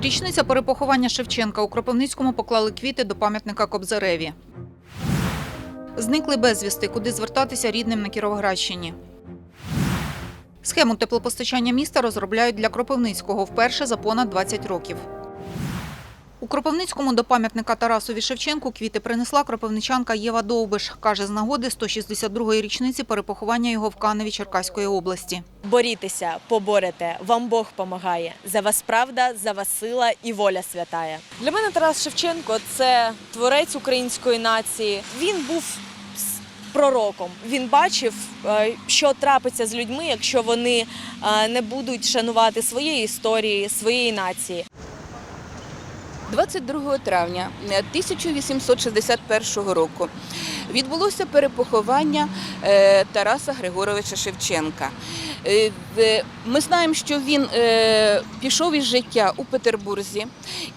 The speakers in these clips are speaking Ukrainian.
Річниця перепоховання Шевченка у Кропивницькому поклали квіти до пам'ятника Кобзареві. Зникли безвісти, куди звертатися рідним на Кіровоградщині. Схему теплопостачання міста розробляють для Кропивницького вперше за понад 20 років. У Кропивницькому до пам'ятника Тарасові Шевченку квіти принесла кропивничанка Єва Довбиш. Каже, з нагоди 162-ї річниці перепоховання його в Каневі Черкаської області. Борітеся, поборете, вам Бог помагає. За вас правда, за вас сила і воля святая. Для мене Тарас Шевченко це творець української нації. Він був пророком. Він бачив, е, що трапиться з людьми, якщо вони е, не будуть шанувати своєї історії, своєї нації. 22 травня 1861 року відбулося перепоховання е, Тараса Григоровича Шевченка. Е, Ми знаємо, що він е, пішов із життя у Петербурзі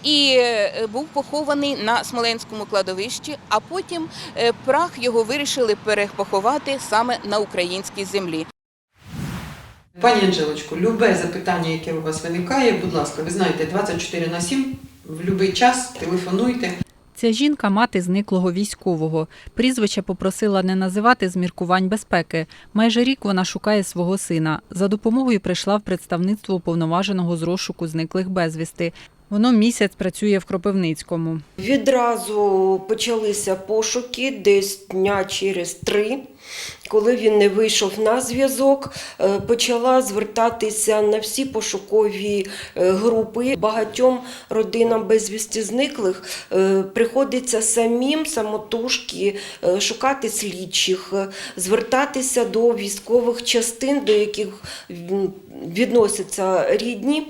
і е, був похований на Смоленському кладовищі, а потім е, прах його вирішили перепоховати саме на українській землі. Пані Анжелочко, любе запитання, яке у вас виникає, будь ласка, ви знаєте, 24 на 7, в будь-який час телефонуйте. Ця жінка мати зниклого військового. Прізвище попросила не називати з міркувань безпеки. Майже рік вона шукає свого сина. За допомогою прийшла в представництво уповноваженого з розшуку зниклих безвісти. Воно місяць працює в Кропивницькому. Відразу почалися пошуки десь дня через три. Коли він не вийшов на зв'язок, е, почала звертатися на всі пошукові е, групи. Багатьом родинам безвісті зниклих е, приходиться самим самотужки шукати слідчих, звертатися до військових частин, до яких відносяться рідні,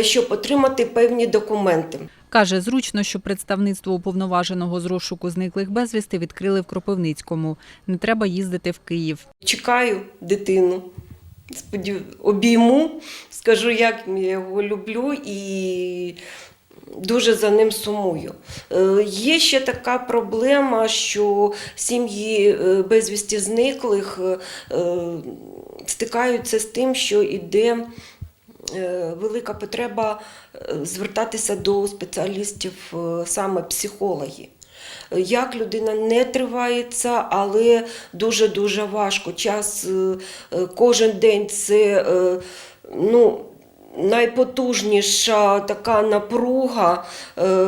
щоб отримати певні документи. Каже, зручно, що представництво уповноваженого з розшуку зниклих безвісти відкрили в Кропивницькому. Не треба їздити в Київ. Чекаю дитину. Обійму, скажу, як я його люблю і дуже за ним сумую. Е, Є ще така проблема, що сім'ї е, безвісті зниклих е, стикаються з тим, що йде велика потреба е, звертатися до спеціалістів е, саме психологів. Як людина не тривається, але дуже-дуже важко. Час е, е, кожен день це е, ну, найпотужніша така напруга, е,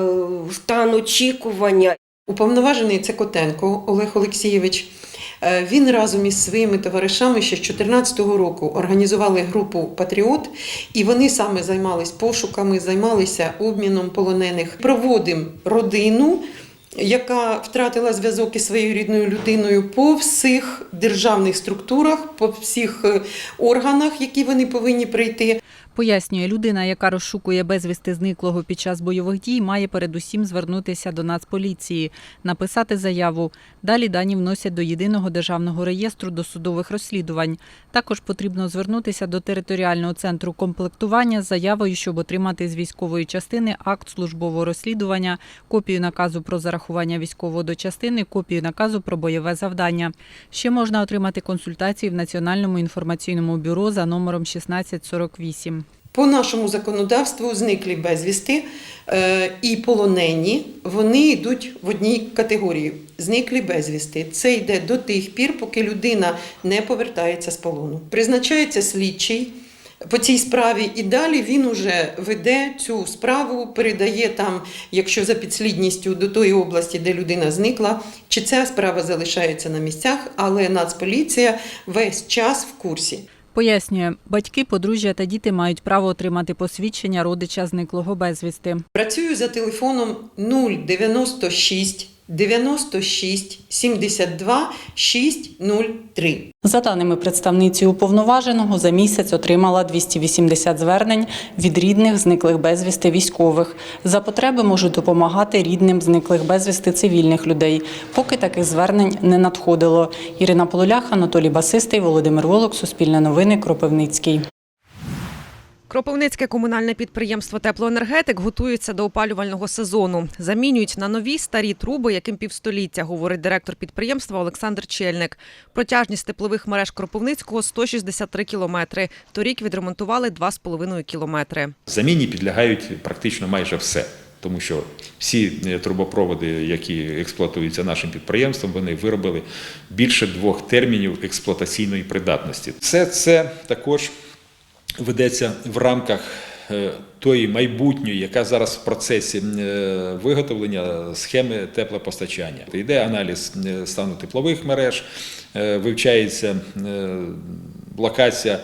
стан очікування. Уповноважений це Котенко Олег Олексійович. Е, Він разом із своїми товаришами ще з 2014 року організували групу Патріот, і вони саме займались пошуками, займалися обміном полонених. Проводимо родину, яка втратила зв'язок із своєю рідною людиною по всіх державних структурах, по всіх е, органах, які вони повинні прийти. Пояснює, людина, яка розшукує безвісти зниклого під час бойових дій, має передусім звернутися до Нацполіції, написати заяву. Далі дані вносять до єдиного державного реєстру досудових розслідувань. Також потрібно звернутися до територіального центру комплектування з заявою, щоб отримати з військової частини акт службового розслідування, копію наказу про зарахування військового до частини, копію наказу про бойове завдання. Ще можна отримати консультації в Національному інформаційному бюро за номером 1648. По нашому законодавству зниклі безвісти е, і полонені, вони йдуть в одній категорії. Зниклі безвісти. Це йде до тих пір, поки людина не повертається з полону. Призначається слідчий по цій справі, і далі він уже веде цю справу, передає там, якщо за підслідністю до тої області, де людина зникла, чи ця справа залишається на місцях, але Нацполіція весь час в курсі. Пояснює, батьки, подружжя та діти мають право отримати посвідчення родича зниклого безвісти. Працюю за телефоном 096 96 72 603. За даними представниці уповноваженого, за місяць отримала 280 звернень від рідних зниклих безвісти військових. За потреби можуть допомагати рідним зниклих безвісти цивільних людей. Поки таких звернень не надходило. Ірина Полулях, Анатолій Басистий, Володимир Волок, Суспільне новини, Кропивницький. Кропивницьке комунальне підприємство Теплоенергетик готується до опалювального сезону. Замінюють на нові старі труби, яким півстоліття, говорить директор підприємства Олександр Чельник. Протяжність теплових мереж Кропивницького 163 кілометри. Торік відремонтували 2,5 кілометри. Заміні підлягають практично майже все. Тому що всі е, трубопроводи, які експлуатуються нашим підприємством, вони виробили більше двох термінів експлуатаційної придатності. Все це також ведеться в рамках е, тої майбутньої, яка зараз в процесі е, виготовлення схеми теплопостачання. Йде аналіз е, стану теплових мереж, вивчається локація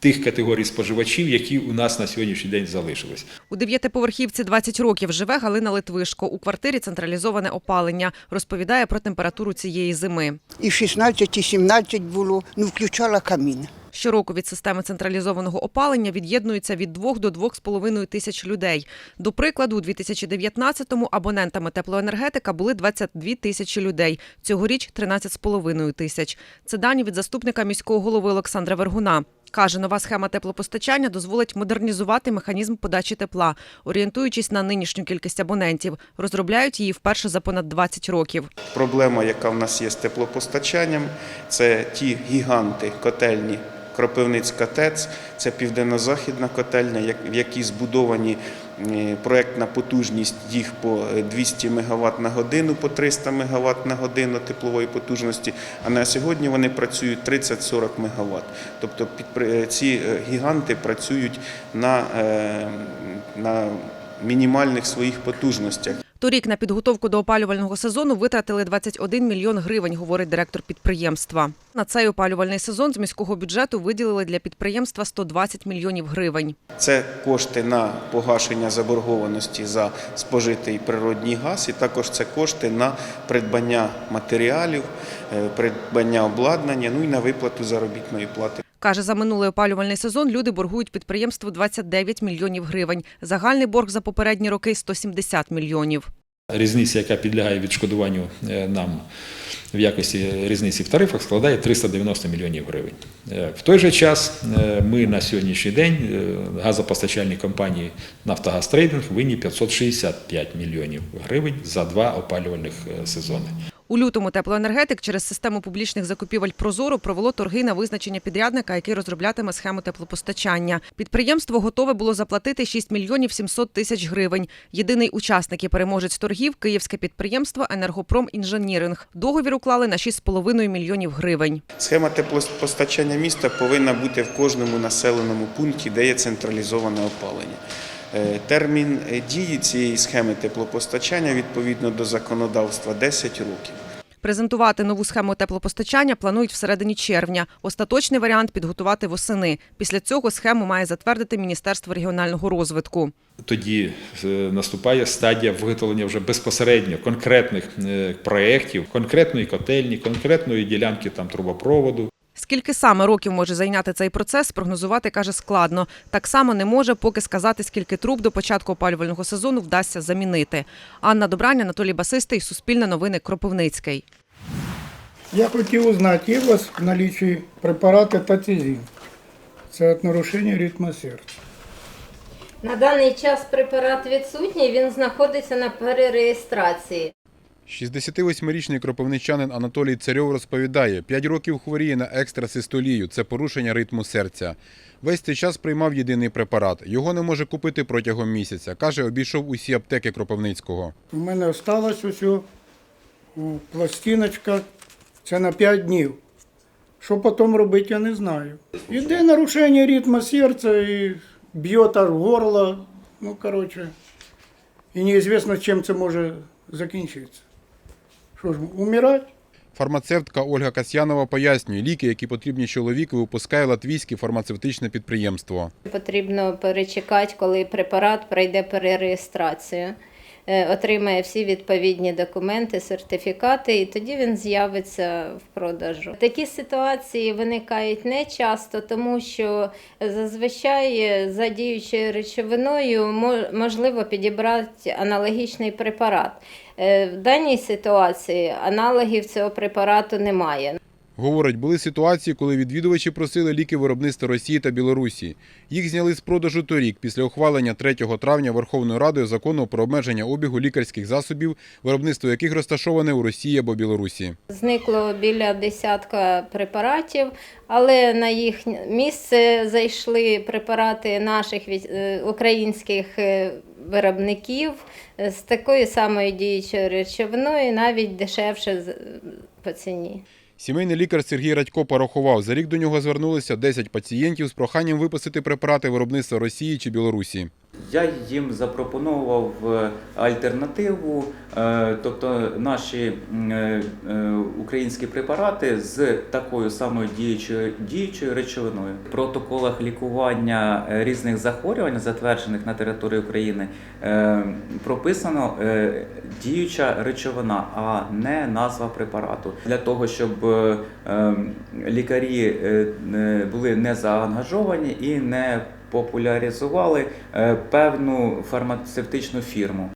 тих категорій споживачів, які у нас на сьогоднішній день залишились. У дев'ятиповерхівці 20 років живе Галина Литвишко. У квартирі централізоване опалення. Розповідає про температуру цієї зими. І 16, і 17 було, ну включала камін. Щороку від системи централізованого опалення від'єднується від 2 до 2,5 тисяч людей. До прикладу, у 2019-му абонентами теплоенергетика були 22 тисячі людей. Цьогоріч 13,5 тисяч. Це дані від заступника міського голови Олександра Вергуна. Каже, нова схема теплопостачання дозволить модернізувати механізм подачі тепла, орієнтуючись на нинішню кількість абонентів. Розробляють її вперше за понад 20 років. Проблема, яка в нас є з теплопостачанням, це ті гіганти котельні. Кропивницька ТЕЦ, це південно-західна котельня, в якій збудовані е, проектна потужність їх по е, 200 МВт на годину, по 300 МВт на годину теплової потужності, а на сьогодні вони працюють 30-40 МВт. Тобто підпри- ці е, гіганти працюють е, на мінімальних своїх потужностях. Торік на підготовку до опалювального сезону витратили 21 мільйон гривень, говорить директор підприємства. На цей опалювальний сезон з міського бюджету виділили для підприємства 120 мільйонів гривень. Це кошти на погашення заборгованості за спожитий природній газ, і також це кошти на придбання матеріалів, е, придбання обладнання, ну і на виплату заробітної плати. Каже, за минулий опалювальний сезон люди боргують підприємству 29 мільйонів гривень. Загальний борг за попередні роки 170 мільйонів. Різниця, яка підлягає відшкодуванню е, нам в якості різниці в тарифах, складає 390 мільйонів гривень. Е, В той же час е, ми на сьогоднішній день газопостачальні компанії Нафтогаз Трейдинг винні 565 мільйонів гривень за два опалювальних сезони. У лютому теплоенергетик через систему публічних закупівель Прозоро провело торги на визначення підрядника, який розроблятиме схему теплопостачання. Підприємство готове було заплатити 6 мільйонів 700 тисяч гривень. Єдиний учасник і переможець торгів київське підприємство Енергопром Інженіринг. Договір уклали на 6,5 мільйонів гривень. Схема теплопостачання міста повинна бути в кожному населеному пункті, де є централізоване опалення. Е, Термін е, дії цієї схеми теплопостачання відповідно до законодавства 10 років. Презентувати нову схему теплопостачання планують всередині червня. Остаточний варіант підготувати восени. Після цього схему має затвердити Міністерство регіонального розвитку. Тоді е, наступає стадія виготовлення вже безпосередньо конкретних проєктів, конкретної котельні, конкретної ділянки там трубопроводу. Скільки саме років може зайняти цей процес, прогнозувати каже складно. Так само не може поки сказати, скільки труб до початку опалювального сезону вдасться замінити. Анна Добрань, Анатолій Басистий, Суспільне новини, Кропивницький. Я хотів узнати, є у вас в наличии препарати Татизин? Це від нарушення ритму серця. На даний час препарат відсутній, він знаходиться на перереєстрації. 68-річний кропивничанин Анатолій Царьов розповідає, 5 років хворіє на екстрасистолію, це порушення ритму серця. Весь цей час приймав єдиний препарат. Його не може купити протягом місяця. Каже, обійшов усі аптеки Кропивницького. У мене осталось ось о, о, пластиночка, це на 5 днів. Що потім робити, я не знаю. Іде нарушення ритму серця і б'є аж горло. Ну, коротше, і неізвісно, чим це може закінчитися. Що ж, умирати? Фармацевтка Ольга Касьянова пояснює, ліки, які потрібні чоловіку, випускає латвійське фармацевтичне підприємство. Потрібно перечекати, коли препарат пройде перереєстрацію, отримає всі відповідні документи, сертифікати, і тоді він з'явиться в продажу. Такі ситуації виникають не часто, тому що зазвичай за діючою речовиною мо- можливо підібрати аналогічний препарат. Е, В даній ситуації аналогів цього препарату немає. Говорить, були ситуації, коли відвідувачі просили ліки виробництва Росії та Білорусі. Їх зняли з продажу торік після ухвалення 3 травня Верховною Радою закону про обмеження обігу лікарських засобів, виробництво яких розташоване у Росії або Білорусі. Зникло біля десятка препаратів, але на їх місце зайшли препарати наших е, українських е, виробників е, з такою самою діючою речовиною, навіть дешевше по ціні. Сімейний лікар Сергій Радько порахував, за рік до нього звернулися 10 пацієнтів з проханням виписати препарати виробництва Росії чи Білорусі. Я їм запропонував е, альтернативу, е, тобто наші е, українські препарати з такою самою діючою, діючою речовиною. В протоколах лікування різних захворювань, затверджених на території України, прописано діюча речовина, а не назва препарату. Для того, щоб лікарі були не заангажовані і не популяризували е, певну фармацевтичну фірму.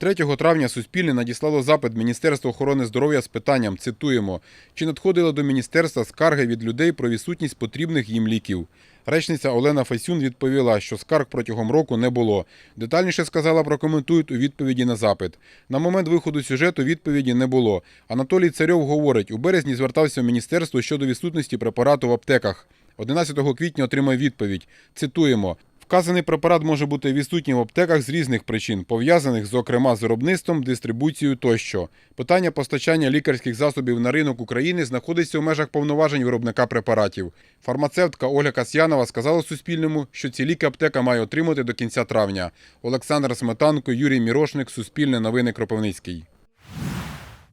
3 травня Суспільне надіслало запит Міністерства охорони здоров'я з питанням, цитуємо, чи надходили до міністерства скарги від людей про відсутність потрібних їм ліків. Речниця Олена Фасюн відповіла, що скарг протягом року не було. Детальніше сказала, прокоментують у відповіді на запит. На момент виходу сюжету відповіді не було. Анатолій Царьов говорить, у березні звертався в міністерство щодо відсутності препарату в аптеках. 11 квітня отримав відповідь. Цитуємо. Вказаний препарат може бути відсутній в аптеках з різних причин, пов'язаних, зокрема, з виробництвом, дистрибуцією тощо. Питання постачання лікарських засобів на ринок України знаходиться у межах повноважень виробника препаратів. Фармацевтка Ольга Касьянова сказала Суспільному, що ці ліки аптека має отримати до кінця травня. Олександр Сметанко, Юрій Мірошник, Суспільне новини Кропивницький.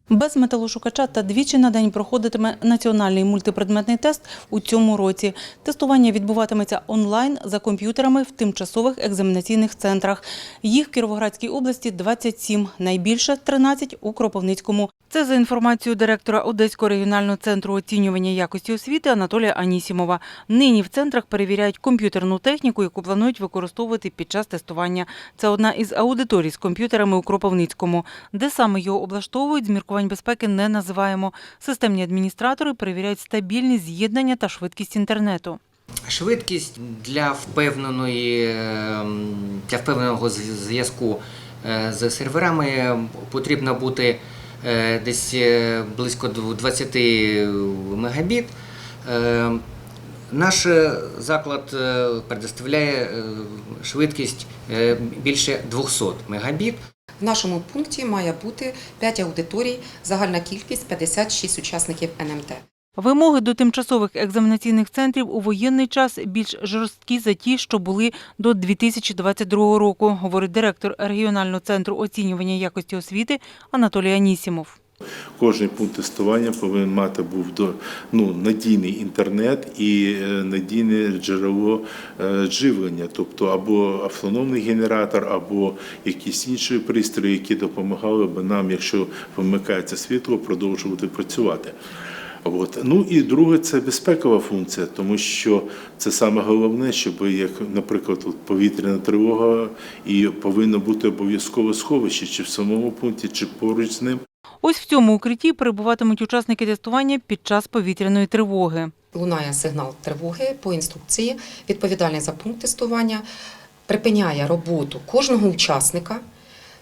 Без металошукача та двічі на день проходитиме національний мультипредметний тест у цьому році. Тестування відбуватиметься онлайн за комп'ютерами в тимчасових екзаменаційних центрах. Їх в Кіровоградській області 27, найбільше 13 у Кропивницькому. Це за інформацією директора Одеського регіонального центру оцінювання якості освіти Анатолія Анісімова. Нині в центрах перевіряють комп'ютерну техніку, яку планують використовувати під час тестування. Це одна із аудиторій з комп'ютерами у Кропивницькому. Де саме його облаштовують, з міркувань безпеки не називаємо. Системні адміністратори перевіряють стабільність з'єднання та швидкість інтернету. Швидкість для впевненої ем, для впевненого зв'язку е, з серверами потрібно бути десь е, близько 20 мегабіт. Е, Наш е, заклад е, предоставляє е, швидкість е, більше 200 мегабіт. В нашому пункті має бути 5 аудиторій, загальна кількість 56 учасників НМТ. Вимоги до тимчасових екзаменаційних центрів у воєнний час більш жорсткі за ті, що були до 2022 року, говорить директор регіонального центру оцінювання якості освіти Анатолій Анісімов. Кожний пункт тестування повинен мати був ну надійний інтернет і е, надійне джерело е, живлення, тобто або автономний генератор, або якісь інші пристрої, які допомагали б нам, якщо вимикається світло, продовжувати працювати. От. Ну і друге, це безпекова функція, тому що це саме головне, щоб як, наприклад, от повітряна тривога, і повинно бути обов'язково сховище, чи в самому пункті, чи поруч з ним. Ось в цьому укритті перебуватимуть учасники тестування під час повітряної тривоги. Лунає сигнал тривоги по інструкції. Відповідальний за пункт тестування припиняє роботу кожного учасника,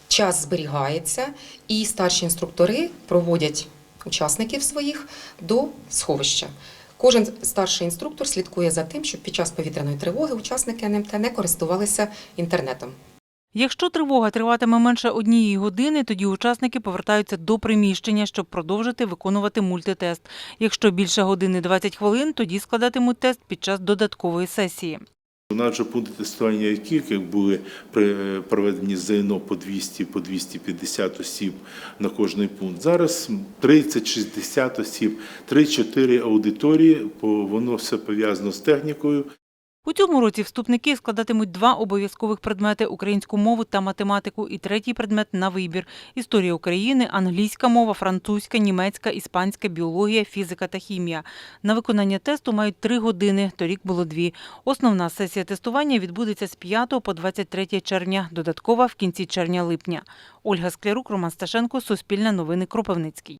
час зберігається, і старші інструктори проводять учасників своїх до сховища. Кожен старший інструктор слідкує за тим, щоб під час повітряної тривоги учасники НМТ не користувалися інтернетом. Якщо тривога триватиме менше однієї години, тоді учасники повертаються до приміщення, щоб продовжити виконувати мультитест. Якщо більше години 20 хвилин, тоді складатимуть тест під час додаткової сесії. У нас же пункти тестування які були проведені ЗНО по 200, по 250 осіб на кожний пункт. Зараз 30-60 осіб, 3-4 аудиторії, воно все пов'язано з технікою. У цьому році вступники складатимуть два обов'язкових предмети – українську мову та математику і третій предмет на вибір – історія України, англійська мова, французька, німецька, іспанська, біологія, фізика та хімія. На виконання тесту мають три години, торік було дві. Основна сесія тестування відбудеться з 5 по 23 червня, додаткова в кінці червня-липня. Ольга Склярук, Роман Сташенко, Суспільне новини, Кропивницький.